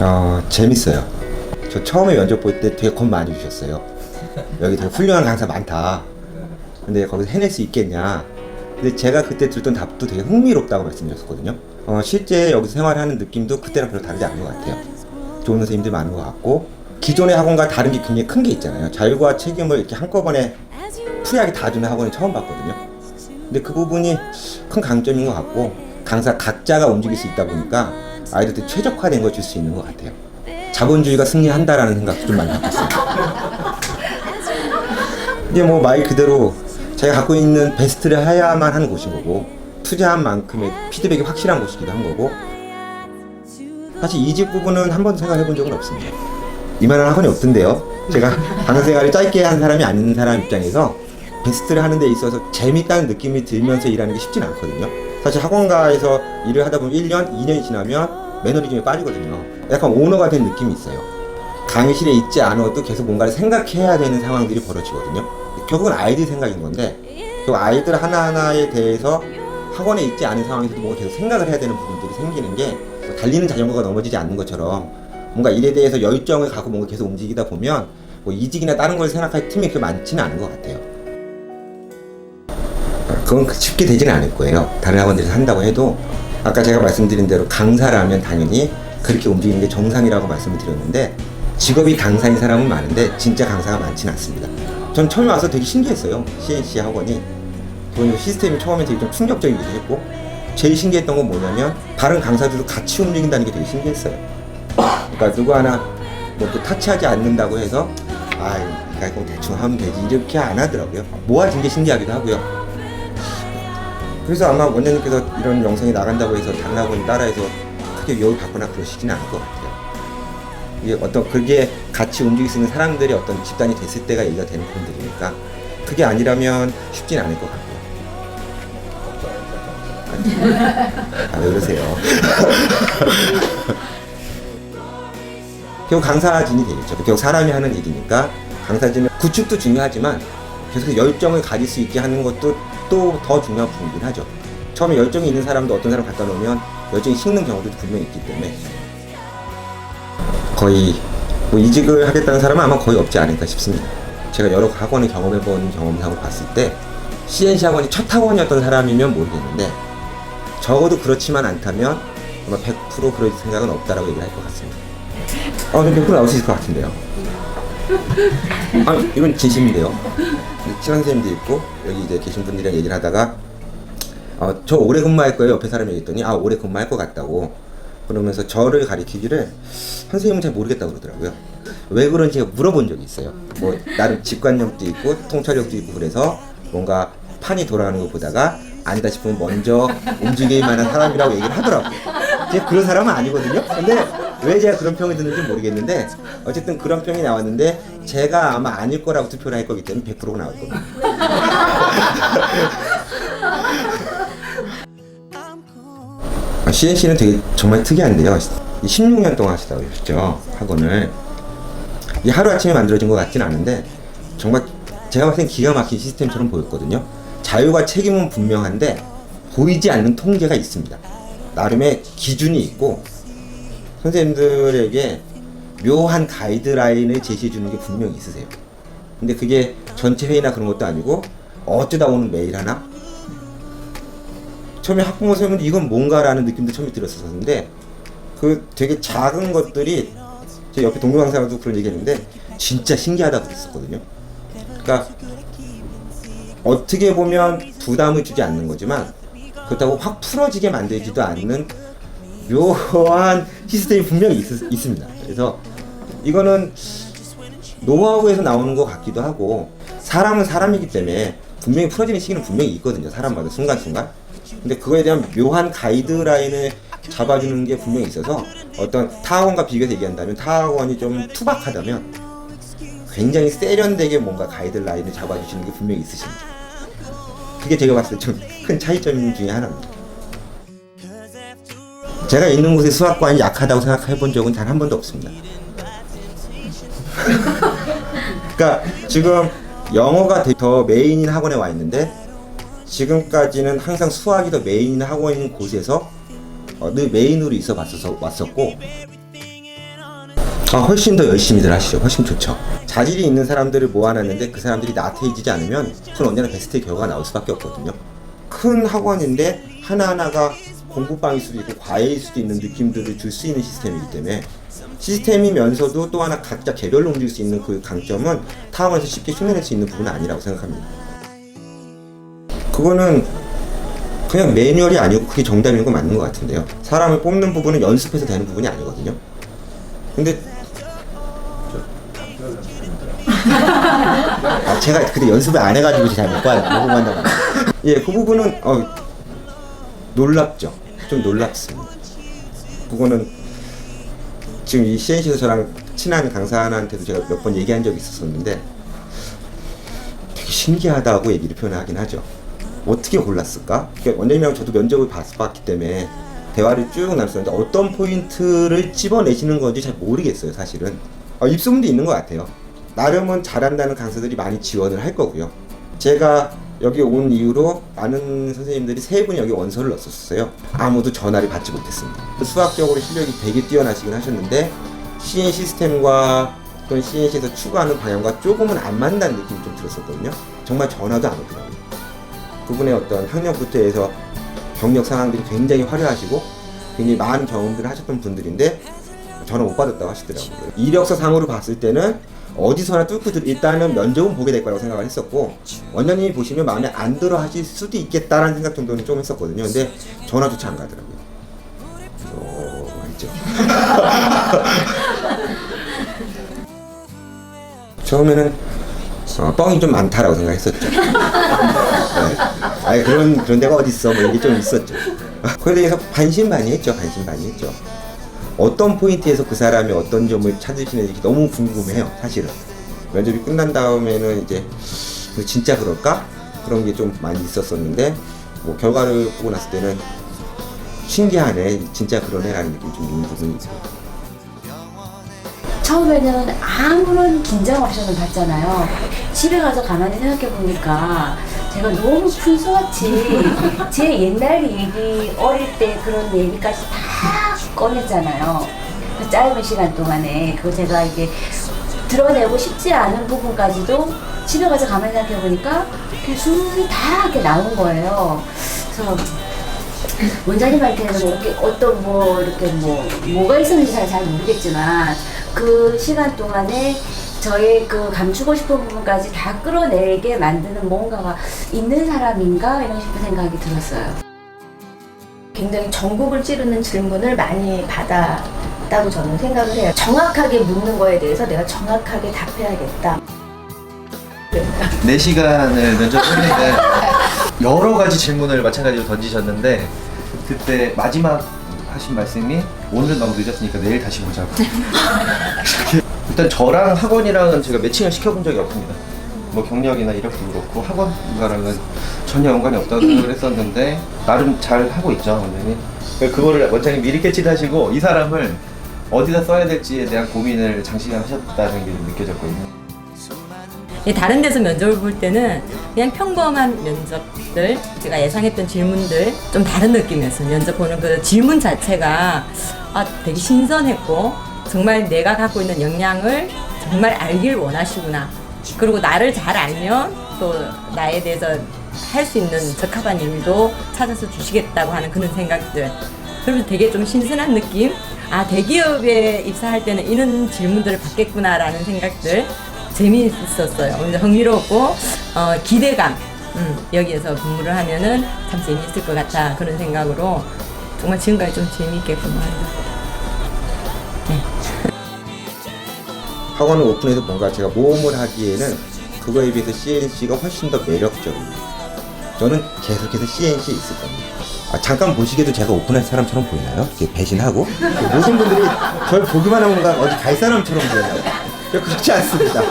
어, 재밌어요. 저 처음에 면접 볼 때 되게 겁 많이 주셨어요. 여기 되게 훌륭한 강사 많다. 근데 거기서 해낼 수 있겠냐. 근데 제가 그때 들던 답도 되게 흥미롭다고 말씀드렸었거든요. 어, 실제 여기서 생활하는 느낌도 그때랑 별로 다르지 않은 것 같아요. 좋은 선생님들 많은 것 같고, 기존의 학원과 다른 게 굉장히 큰 게 있잖아요. 자율과 책임을 이렇게 한꺼번에 프리하게 다 주는 학원을 처음 봤거든요. 근데 그 부분이 큰 강점인 것 같고, 강사 각자가 움직일 수 있다 보니까 아이들한테 최적화된 걸 줄 수 있는 것 같아요. 자본주의가 승리한다라는 생각도 좀 많이 바꿨어요. 이게 뭐 말 그대로 자기가 갖고 있는 베스트를 해야만 하는 곳인 거고 투자한 만큼의 피드백이 확실한 곳이기도 한 거고 사실 이직 부분은 한 번도 생각해 본 적은 없습니다. 이만한 학원이 없던데요. 제가 강사 생활을 짧게 한 사람이 아닌 사람 입장에서 베스트를 하는 데 있어서 재밌다는 느낌이 들면서 일하는 게 쉽진 않거든요. 사실 학원가에서 일을 하다 보면 1년, 2년이 지나면 매너리즘에 빠지거든요. 약간 오너가 된 느낌이 있어요. 강의실에 있지 않아도 계속 뭔가를 생각해야 되는 상황들이 벌어지거든요. 결국은 아이들 생각인 건데, 그 아이들 하나하나에 대해서 학원에 있지 않은 상황에서도 뭔가 계속 생각을 해야 되는 부분들이 생기는 게뭐 달리는 자전거가 넘어지지 않는 것처럼 뭔가 일에 대해서 열정을 갖고 뭔가 계속 움직이다 보면 뭐 이직이나 다른 걸 생각할 틈이 그렇게 많지는 않은 것 같아요. 그건 쉽게 되지는 않을 거예요. 다른 학원들에서 한다고 해도 아까 제가 말씀드린 대로 강사라면 당연히 그렇게 움직이는 게 정상이라고 말씀을 드렸는데 직업이 강사인 사람은 많은데 진짜 강사가 많지는 않습니다. 전 처음에 와서 되게 신기했어요. CNC 학원이. 시스템이 처음에 되게 좀 충격적이기도 했고 제일 신기했던 건 뭐냐면 다른 강사들도 같이 움직인다는 게 되게 신기했어요. 그러니까 누구 하나 뭐 이렇게 터치하지 않는다고 해서 아 이거 대충 하면 되지 이렇게 안 하더라고요. 모아진 게 신기하기도 하고요. 그래서 아마 원장님께서 이런 영상이 나간다고 해서 학원이 따라해서 크게 욕을 받거나 그러시지는 않을 것 같아요. 이게 어떤 그게 같이 움직일 수 있는 사람들이 어떤 집단이 됐을 때가 얘기가 되는 부분들이니까 그게 아니라면 쉽진 않을 것 같고요. 아, 왜 그러세요? 결국 강사진이 되겠죠. 결국 사람이 하는 일이니까 강사진은 구축도 중요하지만 계속 열정을 가질 수 있게 하는 것도 또 더 중요한 부분이긴 하죠. 처음에 열정이 있는 사람도 어떤 사람 갖다 놓으면 열정이 식는 경우도 분명히 있기 때문에 거의 뭐 이직을 하겠다는 사람은 아마 거의 없지 않을까 싶습니다. 제가 여러 학원을 경험해본 경험상으로 봤을 때 CNC 학원이 첫 학원이었던 사람이면 모르겠는데 적어도 그렇지만 않다면 아마 100% 그럴 생각은 없다라고 얘기를 할것 같습니다. 어, 좀100% 나올 수 있을 것 같은데요. 아, 이건 진심인데요. 친한 선생님도 있고 여기 이제 계신 분들이랑 얘기를 하다가 어, 저 오래 근무할 거예요. 옆에 사람이 얘기했더니 아 오래 근무할 것 같다고 그러면서 저를 가리키기를 선생님은 잘 모르겠다고 그러더라고요. 왜 그런지 제가 물어본 적이 있어요. 뭐 나름 직관력도 있고 통찰력도 있고 그래서 뭔가 판이 돌아가는 거 보다가 아니다 싶으면 먼저 움직일 만한 사람이라고 얘기를 하더라고요. 제가 그런 사람은 아니거든요. 근데 왜 제가 그런 평이 드는지 모르겠는데 어쨌든 그런 평이 나왔는데 제가 아마 아닐 거라고 투표를 할 거기 때문에 100%가 나올 겁니다. 아, CNC는 되게 정말 특이한데요. 16년 동안 하시다고 하셨죠. 학원을. 이 하루 아침에 만들어진 것 같진 않은데 정말 제가 봤을 땐 기가 막힌 시스템처럼 보였거든요. 자유와 책임은 분명한데 보이지 않는 통계가 있습니다. 나름의 기준이 있고 선생님들에게 묘한 가이드라인을 제시해 주는 게 분명히 있으세요. 근데 그게 전체 회의나 그런 것도 아니고 어쩌다 오는 메일 하나? 처음에 학부모 선생님은 이건 뭔가라는 느낌도 처음에 들었었는데 그 되게 작은 것들이 제 옆에 동료 강사도 그런 얘기 했는데 진짜 신기하다고 그랬었거든요. 그러니까 어떻게 보면 부담을 주지 않는 거지만 그렇다고 확 풀어지게 만들지도 않는 묘한 시스템이 분명히 있, 있습니다. 그래서 이거는 노하우에서 나오는 것 같기도 하고 사람은 사람이기 때문에 분명히 풀어지는 시기는 분명히 있거든요. 사람마다 순간순간. 근데 그거에 대한 묘한 가이드라인을 잡아주는 게 분명히 있어서 어떤 타학원과 비교해서 얘기한다면 타학원이 좀 투박하다면 굉장히 세련되게 뭔가 가이드라인을 잡아주시는 게 분명히 있으십니다. 그게 제가 봤을 때 좀 큰 차이점 중에 하나입니다. 제가 있는 곳에 수학관이 약하다고 생각해 본 적은 단 한 번도 없습니다. 그러니까 지금 영어가 더 메인인 학원에 와 있는데 지금까지는 항상 수학이 더 메인인 학원인 곳에서 어, 늘 메인으로 있어 봤어서 왔었고 아, 훨씬 더 열심히들 하시죠. 훨씬 좋죠. 자질이 있는 사람들을 모아놨는데 그 사람들이 나태해지지 않으면 그건 언제나 베스트의 결과가 나올 수밖에 없거든요. 큰 학원인데 하나하나가 공부방일 수도 있고 과외일 수도 있는 느낌들을 줄 수 있는 시스템이기 때문에 시스템이면서도 또 하나 각자 개별로 움직일 수 있는 그 강점은 타원에서 쉽게 흉내낼 수 있는 부분은 아니라고 생각합니다. 그거는 그냥 매뉴얼이 아니고 그게 정답인 거 맞는 것 같은데요. 사람을 뽑는 부분은 연습해서 되는 부분이 아니거든요. 근데 아, 제가 그때 연습을 안 해가지고 잘 못 봐요. 못 본다고. 예, 그 부분은 어, 놀랍죠. 좀 놀랍습니다. 그거는 지금 이 CNC에서 저랑 친한 강사한테도 제가 몇 번 얘기한 적이 있었었는데 되게 신기하다고 얘기를 표현하긴 하죠. 어떻게 골랐을까? 그러니까 원장님이랑 저도 면접을 봤, 봤기 때문에 대화를 쭉 나눴었는데 어떤 포인트를 집어내시는 건지 잘 모르겠어요, 사실은. 어, 입소문도 있는 것 같아요. 나름은 잘한다는 강사들이 많이 지원을 할 거고요. 제가 여기 온 이후로 많은 선생님들이 세 분이 여기 원서를 넣었었어요. 아무도 전화를 받지 못했습니다. 수학적으로 실력이 되게 뛰어나시긴 하셨는데 CN 시스템과 또는 CNC에서 추구하는 방향과 조금은 안 맞는다는 느낌이 좀 들었었거든요. 정말 전화도 안 오더라고요. 그분의 어떤 학력 부터 해서 경력 상황들이 굉장히 화려하시고 굉장히 많은 경험들을 하셨던 분들인데 전화 못 받았다고 하시더라고요. 이력서 상으로 봤을 때는 어디서나 뚫고 들 일단은 면접은 보게 될 거라고 생각을 했었고 원장님이 보시면 마음에 안 들어 하실 수도 있겠다라는 생각 정도는 좀 했었거든요. 근데 전화조차 안 가더라고요. 어, 했죠. 처음에는 어, 뻥이 좀 많다라고 생각했었죠. 네. 아니 그런 그런 데가 어디 있어? 뭐 이게 좀 있었죠. 그에 대해서 반신반의했죠. 반신반의했죠. 어떤 포인트에서 그 사람이 어떤 점을 찾으시는지 너무 궁금해요. 사실은 면접이 끝난 다음에는 이제 그 진짜 그럴까 그런 게 좀 많이 있었었는데 뭐 결과를 보고 났을 때는 신기하네 진짜 그러네라는 느낌이 좀 있는 부분이 있어요. 처음에는 아무런 긴장 없이는 봤잖아요. 집에 가서 가만히 생각해 보니까 제가 너무 푼수같이 제 옛날 얘기, 어릴 때 그런 얘기까지 다 꺼냈잖아요. 그 짧은 시간 동안에 그거 제가 이게 드러내고 싶지 않은 부분까지도 집에 가서 가만히 생각해 보니까 술이 다 이렇게 나온 거예요. 그래서 원장님한테는 뭐 어떤 뭐 이렇게 뭐 뭐가 있었는지 잘, 잘 모르겠지만 그 시간 동안에 저의 그 감추고 싶은 부분까지 다 끌어내게 만드는 뭔가가 있는 사람인가 이런 싶은 생각이 들었어요. 굉장히 전국을 찌르는 질문을 많이 받았다고 저는 생각을 해요. 정확하게 묻는 거에 대해서 내가 정확하게 답해야겠다. 4시간을 면접을 했는데 여러 가지 질문을 마찬가지로 던지셨는데 그때 마지막 하신 말씀이 오늘은 너무 늦었으니까 내일 다시 보자고 일단 저랑 학원이랑은 제가 매칭을 시켜본 적이 없습니다 뭐 경력이나 이력도 그렇고 학원과랑은 전혀 연관이 없다고 생각을 했었는데 나름 잘 하고 있죠 원장님 그거를 원장님 미리 캐치하시고 이 사람을 어디다 써야 될지에 대한 고민을 장시간 하셨다는 게좀 느껴졌거든요 이 다른 데서 면접을 볼 때는 그냥 평범한 면접들, 제가 예상했던 질문들 좀 다른 느낌이었어요. 면접 보는 그 질문 자체가 아, 되게 신선했고 정말 내가 갖고 있는 역량을 정말 알길 원하시구나. 그리고 나를 잘 알면 또 나에 대해서 할 수 있는 적합한 일도 찾아서 주시겠다고 하는 그런 생각들. 그래서 되게 좀 신선한 느낌? 아, 대기업에 입사할 때는 이런 질문들을 받겠구나라는 생각들. 재미있었어요. 흥미롭고 어, 기대감. 음, 여기에서 근무를 하면은 참 재미있을 것 같다 그런 생각으로 정말 지금까지 좀 재미있게 근무하는 것 같아요. 학원을 오픈해서 뭔가 제가 모험을 하기에는 그거에 비해서 CNC가 훨씬 더 매력적입니다. 저는 계속해서 CNC에 있을 겁니다. 아, 잠깐 보시기에도 제가 오픈할 사람처럼 보이나요? 배신하고? 모든 분들이 저를 보기만 하면 어디 갈 사람처럼 보여요. 그렇지 않습니다.